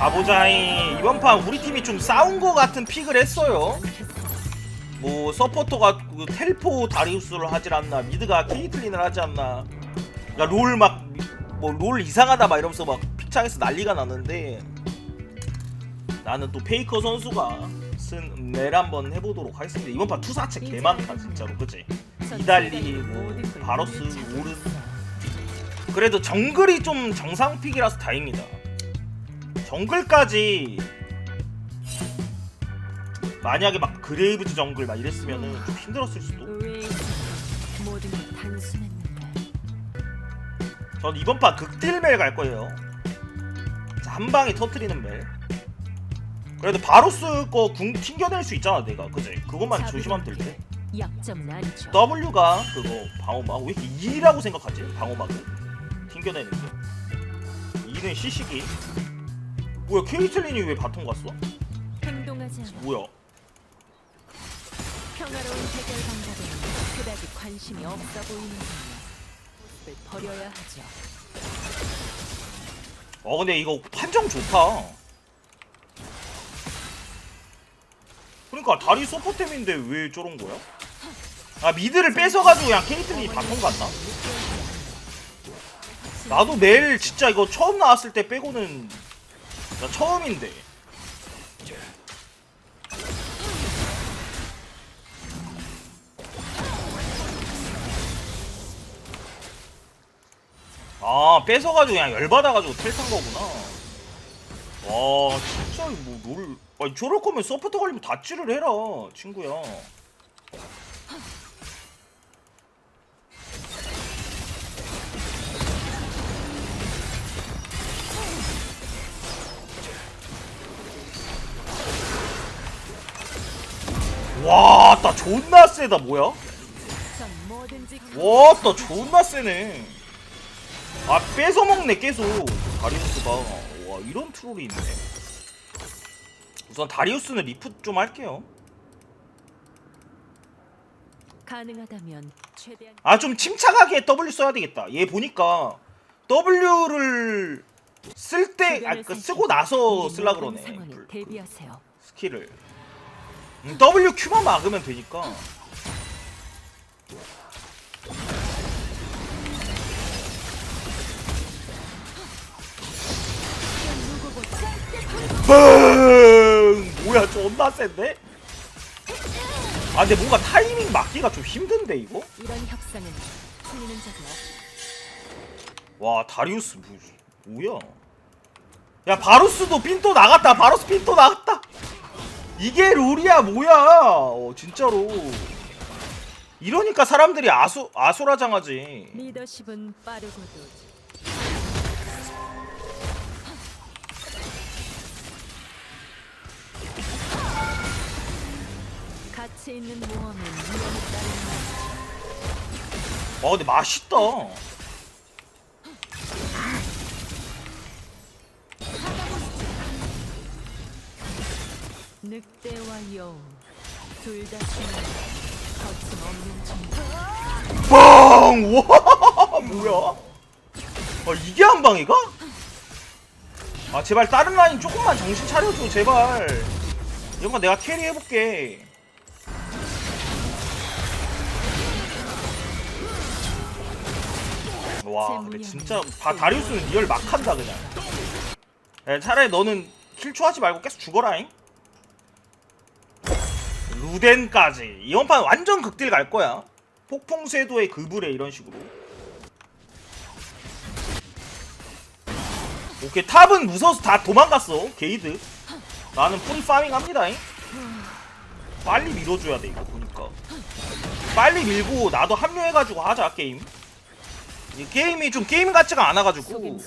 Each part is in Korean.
가보자잉 이번 판 우리 팀이 좀 싸운 거 같은 픽을 했어요. 뭐 서포터가 그 텔포 다리우스를 하질 않나 미드가 케이틀린을 하지 않나. 그러니까 롤 막 뭐 롤 이상하다 막 이러면서 막 픽창에서 난리가 났는데 나는 또 페이커 선수가 쓴 멜 한번 해보도록 하겠습니다. 이번 판 투사체 개 많다 진짜로. 그치? 이달리 뭐 바로스 오른. 그래도 정글이 좀 정상 픽이라서 다행이다 정글까지 만약에 막 그레이브즈 정글 막 이랬으면은 좀 힘들었을 수도 의외의 있어 모든 게 단순했는데 전 이번 판 극딜멜 갈 거예요. 자, 한 방에 터트리는 멜. 그래도 바로스 거 궁 튕겨낼 수 있잖아 내가 그지? 그것만 조심하면 될 때. 약점은 아니죠 W가 그거 방어막 왜 이렇게 2라고 생각하지? 방어막을 튕겨내는 게. 2는 시식이. 뭐야 케이틀린이 왜 바통 갔어? 행동하지 않아 뭐야? 평화로운 해결 방법에는 그다지 관심이 없어 보이는군요 모습을 버려야 하죠 어 근데 이거 판정 좋다. 그러니까 다리 서포템인데 왜 저런 거야? 아 미드를 뺏어가지고 그냥 케이틀린이 바통 갔나? 나도 내일 진짜 이거 처음 나왔을 때 빼고는 나 처음인데. 아 뺏어가지고 그냥 열받아가지고 텔탄 거구나. 와 진짜 뭐 롤. 아니 저럴 거면 서포터 걸리면 다찌를 해라 친구야. 와, 나 존나 세다 뭐야? 전 뭐든지 와, 나 존나 세네. 아, 뺏어 먹네 계속. 다리우스가. 와, 이런 트롤이 있네. 우선 다리우스는 리프 좀 할게요. 가능하다면 최대한 아, 좀 침착하게 W 써야 되겠다. 얘 보니까 W를 쓸 때, 아, 그 쓰고 나서 모든 그러네. 상황에 그- 그 대비하세요 스킬을. 음, W Q만 막으면 되니까. 뻥! 뭐야 존나 센데? 아 근데 뭔가 타이밍 맞기가 좀 힘든데 이거? 이런 협상은 풀리는 적이 없와 다리우스 뭐, 뭐야? 야 바루스도 핀또 나갔다 바루스 핀또 나갔다 이게 룰이야 뭐야? 어, 진짜로. 이러니까 사람들이 아수 아수라장하지. 리더십은 빠르고도. 가치 있는 모험은 위험에 와 근데 맛있다 여우 둘다 죽는 거침없는 중 빵! 와 뭐야? 아 이게 한 방이가? 아 제발 다른 라인 조금만 정신 차려줘 제발. 이런 거 내가 캐리 해볼게. 와 근데 진짜 다 다리우스는 리얼 막한다 그냥. 야, 차라리 너는 킬초하지 말고 계속 죽어라잉 루덴까지. 이번 판 완전 극딜 갈 거야. 폭풍 쇄도의 그불에 이런 식으로. 오케이 탑은 무서워서 다 도망갔어 게이드. 나는 프리 파밍 합니다잉. 빨리 밀어줘야 돼 이거 보니까. 빨리 밀고 나도 합류해가지고 하자 게임. 이 게임이 좀 게임 같지가 않아가지고.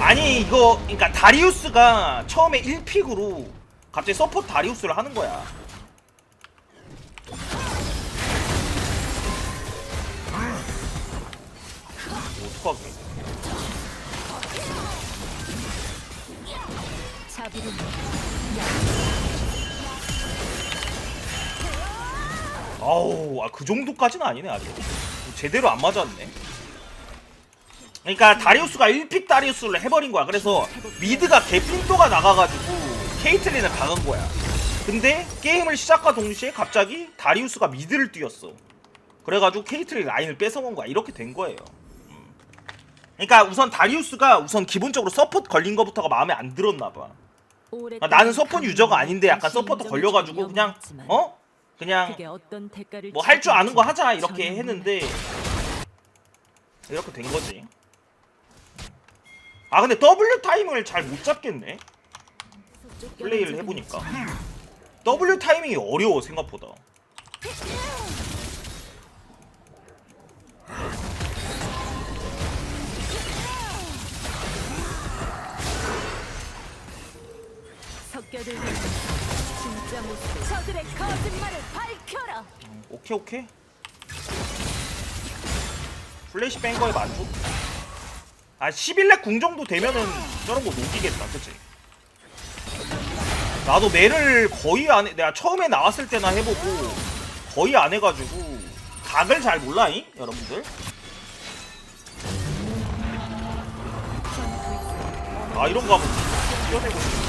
아니 이거 그러니까 다리우스가 처음에 1픽으로 갑자기 서포트 다리우스를 하는 거야 아, 그 정도까지는 아니네 아직 제대로 안 맞았네 그러니까 다리우스가 1픽 다리우스를 해버린 거야. 그래서 미드가 개핀도가 나가가지고 케이틀린을 박은 거야. 근데 게임을 시작과 동시에 갑자기 다리우스가 미드를 뛰었어. 그래가지고 케이틀린 라인을 뺏어온 거야. 이렇게 된 거예요. 음. 그러니까 우선 다리우스가 우선 기본적으로 서포트 걸린 거부터가 마음에 안 들었나 봐. 아, 나는 서포트 유저가 아닌데 약간 서포트 걸려가지고 그냥 어? 그냥 뭐 할 줄 아는 거 하자 이렇게 했는데 이렇게 된 거지. 아 근데 W 타이밍을 잘 못 잡겠네. 플레이를 해보니까 W 타이밍이 어려워 생각보다. 진짜 모습을 저들의 거짓말을 밝혀라. 오케이 오케이. 플래시 뺀 거에 만족. 아 11렙 궁 정도 되면은 저런 거 녹이겠다, 그치? 나도 매를 거의 안 해. 내가 처음에 나왔을 때나 해보고 거의 안 해가지고 각을 잘 몰라잉, 여러분들. 아 이런 거 한번 뛰어내고 싶어.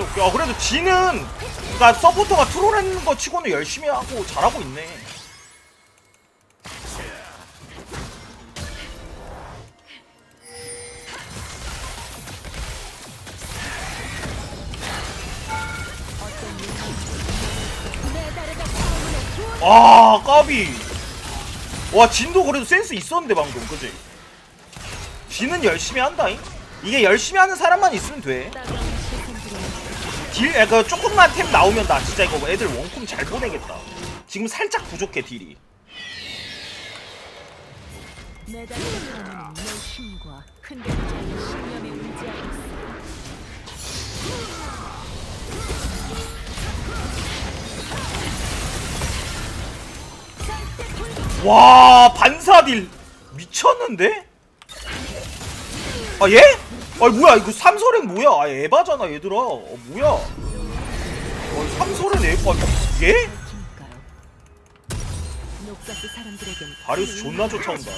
오케이. 아, 그래도 지는 그러니까 서포터가 트롤하는 거 치고는 열심히 하고 잘하고 있네. 아 까비. 와 진도 그래도 센스 있었는데 방금 그지? 지는 열심히 한다잉. 이게 열심히 하는 사람만 있으면 돼. 딜, 야, 그 조금만 템 나오면 나 진짜 이거 애들 원콤 잘 보내겠다. 지금 살짝 부족해 딜이. 와 반사딜 미쳤는데? 아 얘? 아 뭐야 이거 삼설은 뭐야? 아 에바잖아 얘들아. 어 뭐야? 어 삼설은 에바? 녹가스 사람들에겐 바리우스 존나 쫓아온다.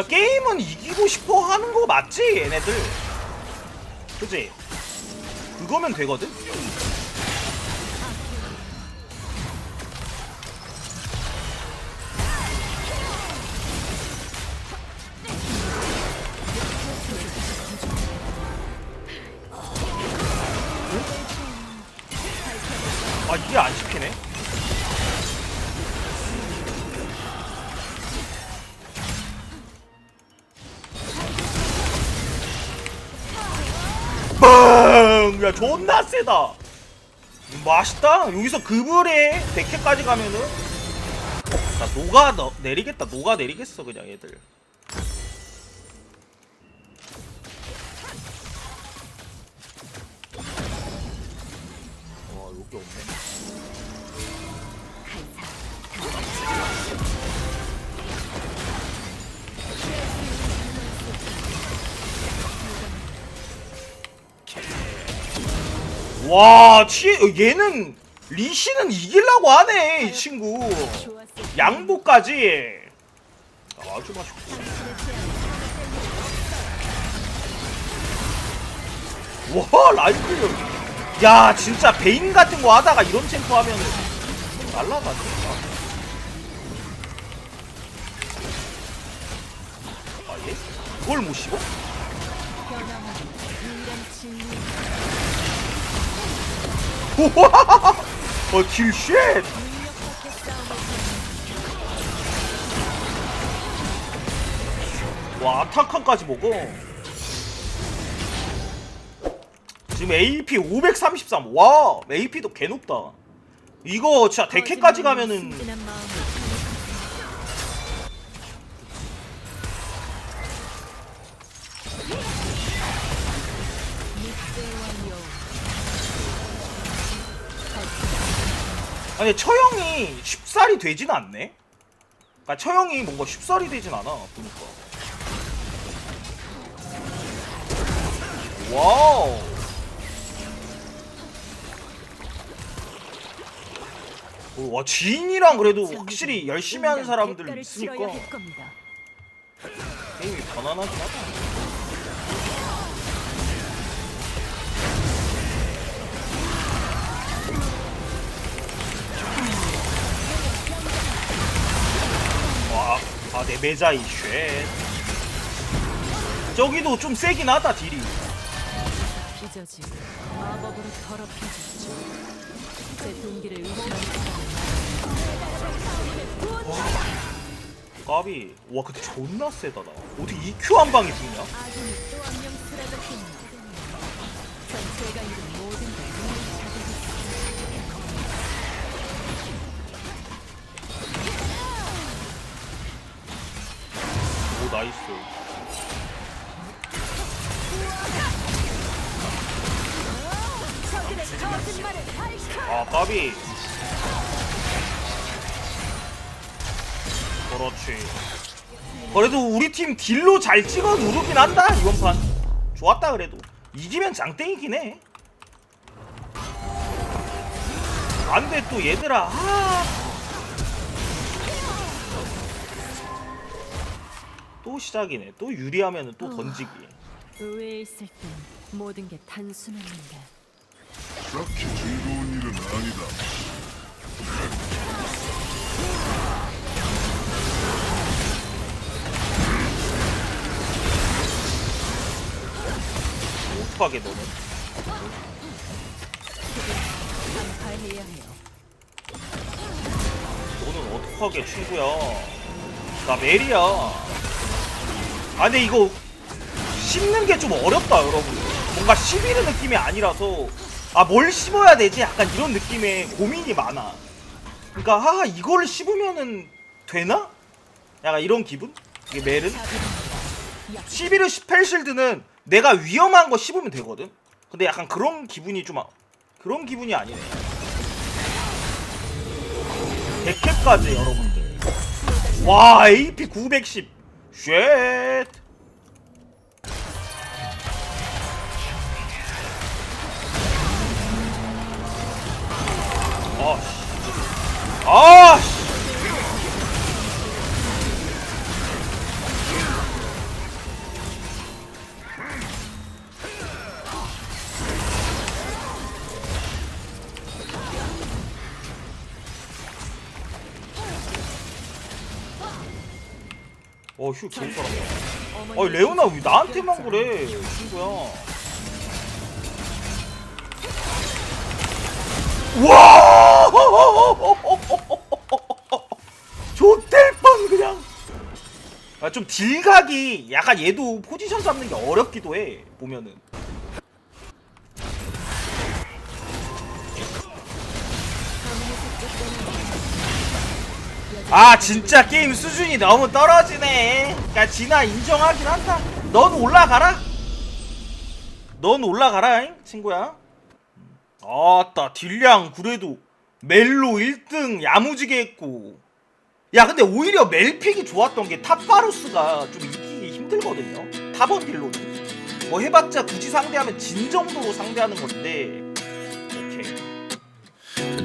아, 게임은 이기고 싶어 하는 거 맞지, 얘네들? 그지? 그거면 되거든? 아, 이게 안 씹히네? 존나 세다. 맛있다. 여기서 그불에 데캐까지 가면은. 나 녹아 너, 내리겠다. 녹아 내리겠어 그냥 얘들. 와 여기 없네 와, 치, 얘는 리시는 이기려고 하네, 이 친구. 양보까지. 아주 맛있고. 와, 라이프. 야 진짜 베인 같은 거 하다가 이런 챔프 하면 날라가지 아 예? 그걸 못 씹어? 어 딜 쉣! 능력 밖의 싸움을 와 아타칸까지 먹어. 지금 AP 533 와 AP도 개 높다. 이거 진짜 데캐까지 가면은 아니 처형이 쉽살이 되진 않네? 그니까 처형이 뭔가 쉽살이 되진 않아 보니까. 와우! 오, 와 지인이랑 그래도 확실히 열심히 하는 사람들 있으니까. 게임이 편안하긴 하다 아, 내 매자 이 쉣. 저기도 좀 세긴 하다, 딜이. 찢어지고 마법으로 더럽혀졌죠. 제 동기를 의심하는 까비. 와, 근데 존나 세다, 나. 어떻게 EQ 한 방에 죽냐? 아군이 또 한 명 쓰러졌군요. 전체가 모 나이스. 아, 까비. 그렇지. 그래도 우리 팀 딜로 잘 찍어 누르긴 한다, 이번 판. 좋았다, 그래도. 이기면 장땡이긴 해. 안 돼, 또 얘들아. 아. 또 시작이네. 또 유리하면 또 던지기. 의회에 있을 땐 모든 게 단순합니다. 그렇게 즐거운 일은 아니다. 어떡하게 너는. 해요. 너는 어떡하게 친구야 나 메리야 아 근데 이거 씹는 게 좀 어렵다 여러분. 뭔가 씹이는 느낌이 아니라서. 아 뭘 씹어야 되지? 약간 이런 느낌의 고민이 많아. 그러니까 아 이거를 씹으면은 되나? 약간 이런 기분? 이게 멜은? 약 11의 스펠실드는 내가 위험한 거 씹으면 되거든? 근데 약간 그런 기분이 좀 아- 그런 기분이 아니네. 100캡까지 여러분들. 와 AP 910 쉣. 아 씨. 아 씨 어휴 개잘한다 아니 레오나 왜 나한테만 그래? 친구야. 와! 좋될 뻔 그냥. 아, 좀 딜각이 약간 얘도 포지션 잡는 게 어렵기도 해 보면은 아 진짜 게임 수준이 너무 떨어지네. 그니까 진아 인정하긴 한다. 넌 올라가라. 넌 올라가라 잉 친구야. 아따 딜량 그래도 멜로 1등 야무지게 했고. 야 근데 오히려 멜픽이 좋았던 게 탑바루스가 좀 이기기 힘들거든요. 탑원 딜로는. 뭐 해봤자 굳이 상대하면 진 정도로 상대하는 건데. 오케이